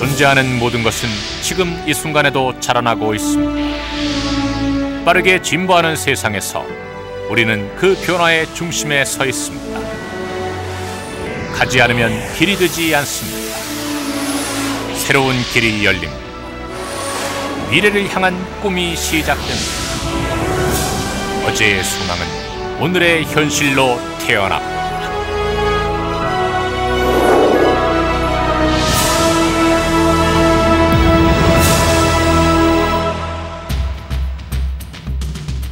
존재하는 모든 것은 지금 이 순간에도 자라나고 있습니다. 빠르게 진보하는 세상에서 우리는 그 변화의 중심에 서 있습니다. 가지 않으면 길이 되지 않습니다. 새로운 길이 열립니다. 미래를 향한 꿈이 시작됩니다. 어제의 소망은 오늘의 현실로 태어납니다.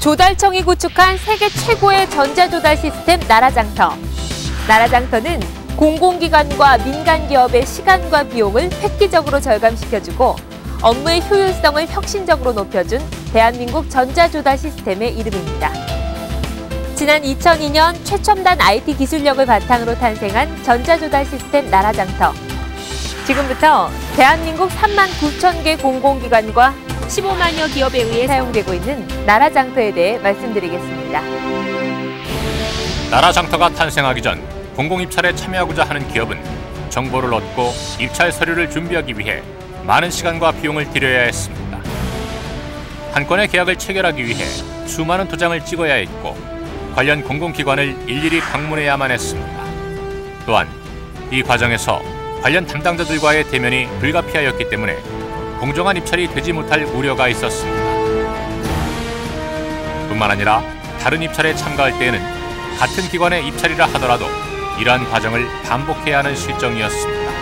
조달청이 구축한 세계 최고의 전자조달 시스템 나라장터. 나라장터는 공공기관과 민간기업의 시간과 비용을 획기적으로 절감시켜주고 업무의 효율성을 혁신적으로 높여준 대한민국 전자조달 시스템의 이름입니다. 지난 2002년 최첨단 IT 기술력을 바탕으로 탄생한 전자조달 시스템 나라장터. 지금부터 대한민국 3만 9천 개 공공기관과 15만여 기업에 의해 사용되고 있는 나라 장터에 대해 말씀드리겠습니다. 나라 장터가 탄생하기 전 공공 입찰에 참여하고자 하는 기업은 정보를 얻고 입찰 서류를 준비하기 위해 많은 시간과 비용을 들여야 했습니다. 한 건의 계약을 체결하기 위해 수많은 도장을 찍어야 했고 관련 공공기관을 일일이 방문해야만 했습니다. 또한 이 과정에서 관련 담당자들과의 대면이 불가피하였기 때문에 공정한 입찰이 되지 못할 우려가 있었습니다. 뿐만 아니라 다른 입찰에 참가할 때에는 같은 기관의 입찰이라 하더라도 이러한 과정을 반복해야 하는 실정이었습니다.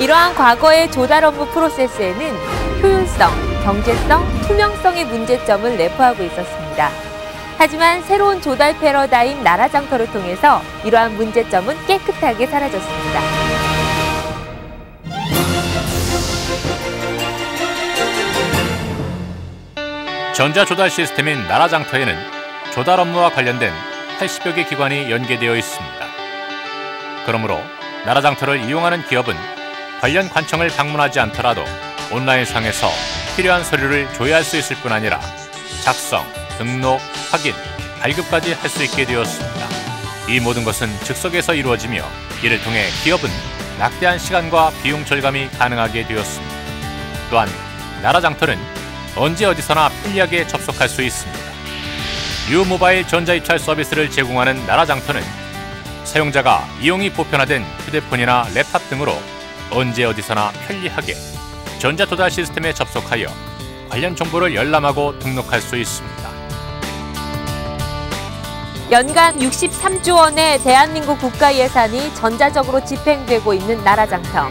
이러한 과거의 조달 업무 프로세스에는 효율성, 경제성, 투명성의 문제점을 내포하고 있었습니다. 하지만 새로운 조달 패러다임 나라장터를 통해서 이러한 문제점은 깨끗하게 사라졌습니다. 전자조달 시스템인 나라장터에는 조달 업무와 관련된 80여 개 기관이 연계되어 있습니다. 그러므로 나라장터를 이용하는 기업은 관련 관청을 방문하지 않더라도 온라인상에서 필요한 서류를 조회할 수 있을 뿐 아니라 작성, 등록, 확인, 발급까지 할 수 있게 되었습니다. 이 모든 것은 즉석에서 이루어지며 이를 통해 기업은 막대한 시간과 비용 절감이 가능하게 되었습니다. 또한 나라장터는 언제 어디서나 편리하게 접속할 수 있습니다. 유 모바일 전자입찰 서비스를 제공하는 나라장터는 사용자가 이용이 보편화된 휴대폰이나 랩탑 등으로 언제 어디서나 편리하게 전자도달 시스템에 접속하여 관련 정보를 열람하고 등록할 수 있습니다. 연간 63조 원의 대한민국 국가 예산이 전자적으로 집행되고 있는 나라장터.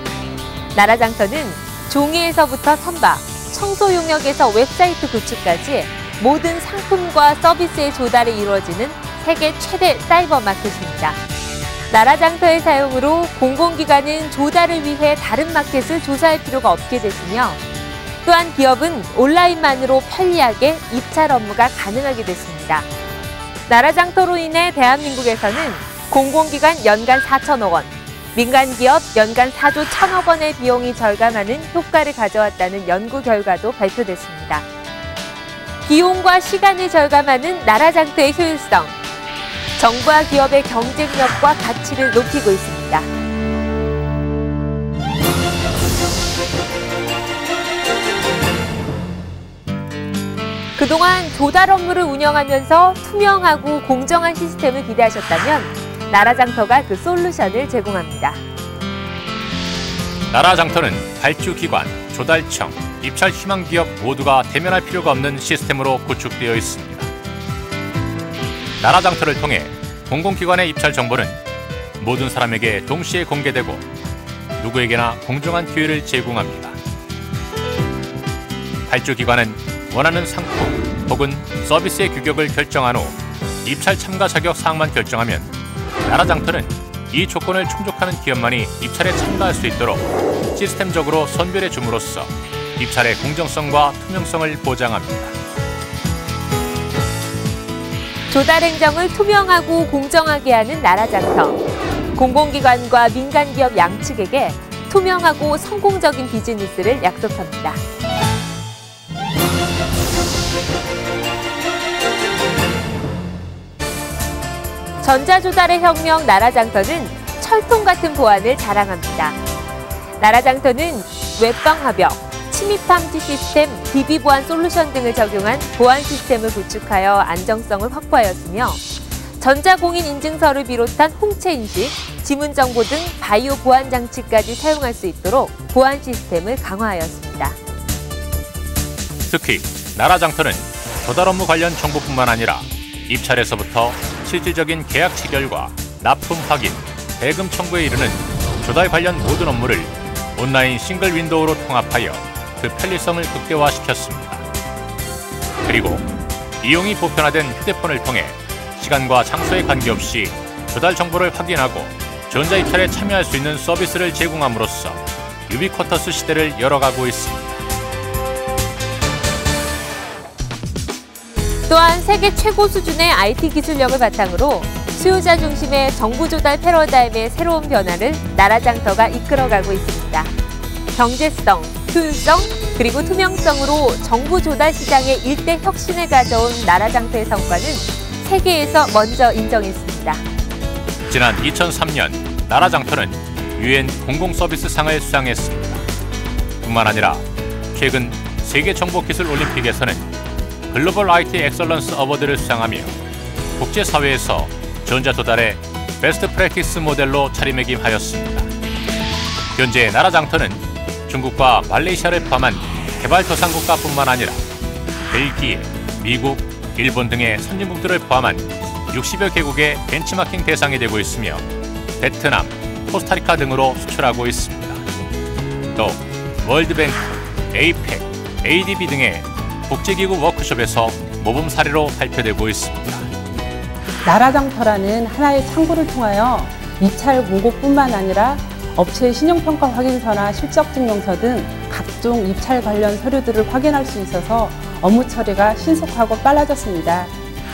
나라장터는 종이에서부터 선박, 청소 용역에서 웹사이트 구축까지 모든 상품과 서비스의 조달이 이루어지는 세계 최대 사이버 마켓입니다. 나라 장터의 사용으로 공공기관은 조달을 위해 다른 마켓을 조사할 필요가 없게 됐으며 또한 기업은 온라인만으로 편리하게 입찰 업무가 가능하게 됐습니다. 나라 장터로 인해 대한민국에서는 공공기관 연간 4천억 원, 민간기업 연간 4조 1천억 원의 비용이 절감하는 효과를 가져왔다는 연구 결과도 발표됐습니다. 비용과 시간을 절감하는 나라 장터의 효율성, 정부와 기업의 경쟁력과 가치를 높이고 있습니다. 그동안 조달 업무를 운영하면서 투명하고 공정한 시스템을 기대하셨다면 나라장터가 그 솔루션을 제공합니다. 나라장터는 발주기관, 조달청, 입찰 희망 기업 모두가 대면할 필요가 없는 시스템으로 구축되어 있습니다. 나라장터를 통해 공공기관의 입찰 정보는 모든 사람에게 동시에 공개되고 누구에게나 공정한 기회를 제공합니다. 발주기관은 원하는 상품 혹은 서비스의 규격을 결정한 후 입찰 참가 자격 사항만 결정하면 나라 장터는 이 조건을 충족하는 기업만이 입찰에 참가할 수 있도록 시스템적으로 선별해 줌으로써 입찰의 공정성과 투명성을 보장합니다. 조달 행정을 투명하고 공정하게 하는 나라 장터. 공공기관과 민간기업 양측에게 투명하고 성공적인 비즈니스를 약속합니다. 전자조달의 혁명 나라장터는 철통 같은 보안을 자랑합니다. 나라장터는 웹방 화벽, 침입 탐지 시스템, DB 보안 솔루션 등을 적용한 보안 시스템을 구축하여 안정성을 확보하였으며 전자공인 인증서를 비롯한 홍채 인식, 지문 정보 등 바이오 보안 장치까지 사용할 수 있도록 보안 시스템을 강화하였습니다. 특히 나라장터는 조달 업무 관련 정보뿐만 아니라 입찰에서부터 실질적인 계약 체결과 납품 확인, 대금 청구에 이르는 조달 관련 모든 업무를 온라인 싱글 윈도우로 통합하여 그 편리성을 극대화시켰습니다. 그리고 이용이 보편화된 휴대폰을 통해 시간과 장소에 관계없이 조달 정보를 확인하고 전자입찰에 참여할 수 있는 서비스를 제공함으로써 유비쿼터스 시대를 열어가고 있습니다. 또한 세계 최고 수준의 IT 기술력을 바탕으로 수요자 중심의 정부 조달 패러다임의 새로운 변화를 나라장터가 이끌어가고 있습니다. 경제성, 효율성, 그리고 투명성으로 정부 조달 시장의 일대 혁신을 가져온 나라장터의 성과는 세계에서 먼저 인정했습니다. 지난 2003년 나라장터는 유엔 공공서비스상을 수상했습니다. 뿐만 아니라 최근 세계정보기술 올림픽에서는 글로벌 IT 엑설런스 어워드를 수상하며 국제사회에서 전자조달의 베스트 프랙티스 모델로 자리매김하였습니다. 현재 나라 장터는 중국과 말레이시아를 포함한 개발도상국가뿐만 아니라 벨기에, 미국, 일본 등의 선진국들을 포함한 60여 개국의 벤치마킹 대상이 되고 있으며 베트남, 코스타리카 등으로 수출하고 있습니다. 또 월드뱅크, 에이펙, ADB 등의 국제기구 워크숍에서 모범 사례로 발표되고 있습니다. 나라장터라는 하나의 창구를 통하여 입찰 공고뿐만 아니라 업체의 신용평가 확인서나 실적증명서 등 각종 입찰 관련 서류들을 확인할 수 있어서 업무 처리가 신속하고 빨라졌습니다.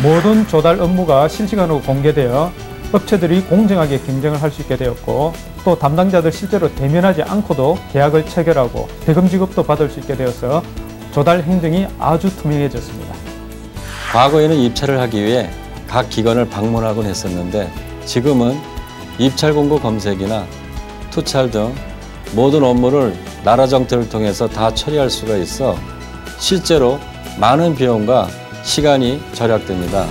모든 조달 업무가 실시간으로 공개되어 업체들이 공정하게 경쟁을 할 수 있게 되었고 또 담당자들 실제로 대면하지 않고도 계약을 체결하고 대금 지급도 받을 수 있게 되어서 조달 행정이 아주 투명해졌습니다. 과거에는 입찰을 하기 위해 각 기관을 방문하곤 했었는데 지금은 입찰 공고 검색이나 투찰 등 모든 업무를 나라 정태를 통해서 다 처리할 수가 있어 실제로 많은 비용과 시간이 절약됩니다.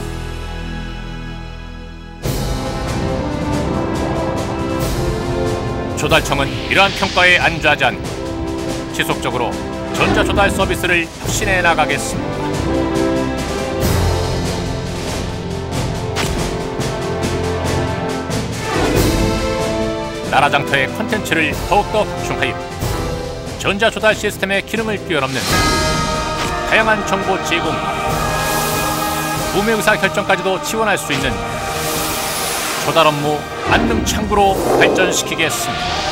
조달청은 이러한 평가에 안주하지 않고 지속적으로 전자조달 서비스를 혁신해 나가겠습니다. 나라장터의 컨텐츠를 더욱더 확충하여 전자조달 시스템의 기름을 뛰어넘는 다양한 정보 제공, 구매 의사 결정까지도 지원할 수 있는 조달 업무 만능 창구로 발전시키겠습니다.